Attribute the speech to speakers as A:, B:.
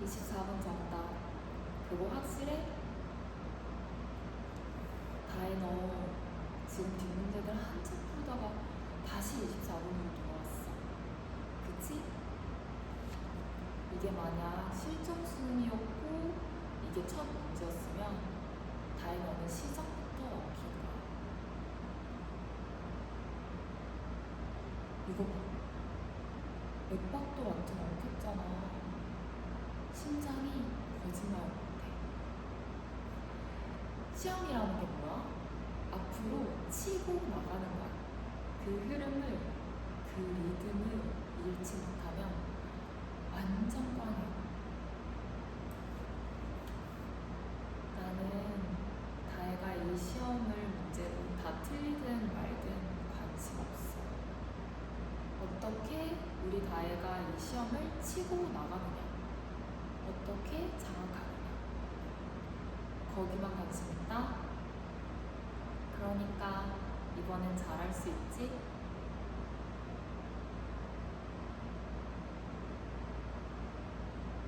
A: 24번 정답. 그거 확실해? 다혜 너 지금 뒷문제들 한참 풀다가 다시 24번으로 돌아왔어. 그치? 이게 만약 실전 수능이었고 이게 첫 문제였으면 다혜 너는 시작부터 엉킨 거야. 이거 봐. 맥박도 완전 엉켰잖아. 심장이 거짓말 못해. 시험이라는 게 뭐야? 앞으로 치고 나가는 거야. 그 흐름을, 그 리듬을 잃지 못하면 완전 꽝이야. 나는 다혜가 이 시험을 문제로 다 틀리든 말든 관심 없어. 어떻게 우리 다혜가 이 시험을 치고 나가느냐, 어떻게 장악하느냐, 거기만 관심 있다? 그러니까 이번엔 잘할 수 있지?